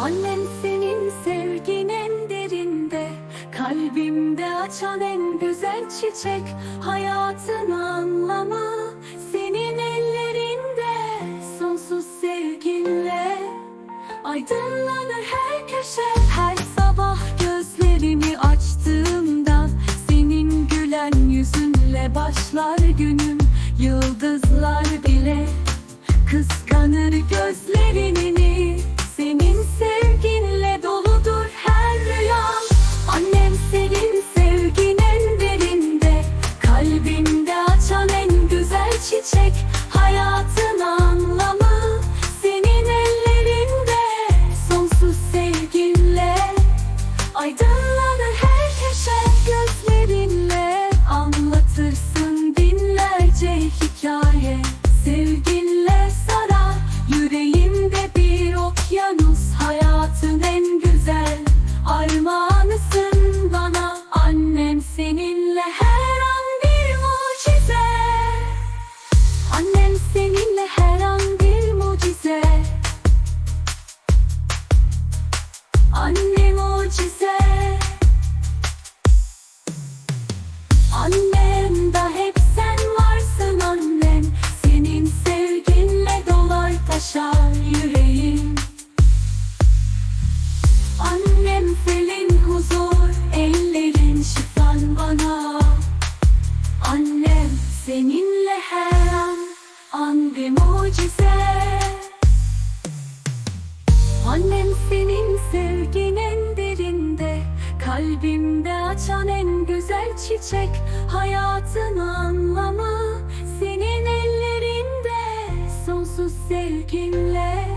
Annem senin sevgin en derinde Kalbimde açan en güzel çiçek. Hayatın anlamı senin ellerinde Sonsuz sevginle. Aydınlanır her köşe. Her sabah gözlerimi açtığımda Senin gülen yüzünle başlar günüm. Yıldızlar bile Kıskanır gözlerini Anne mucize Annem da hep sen varsın annem. Senin sevginle dolar taşar yüreğim. Annem felin huzur ellerin şifan bana. Annem seninle her an an bir mucize Annem senin sevgin en derinde Kalbimde açan en güzel çiçek Hayatın anlamı senin ellerinde. Sonsuz sevginle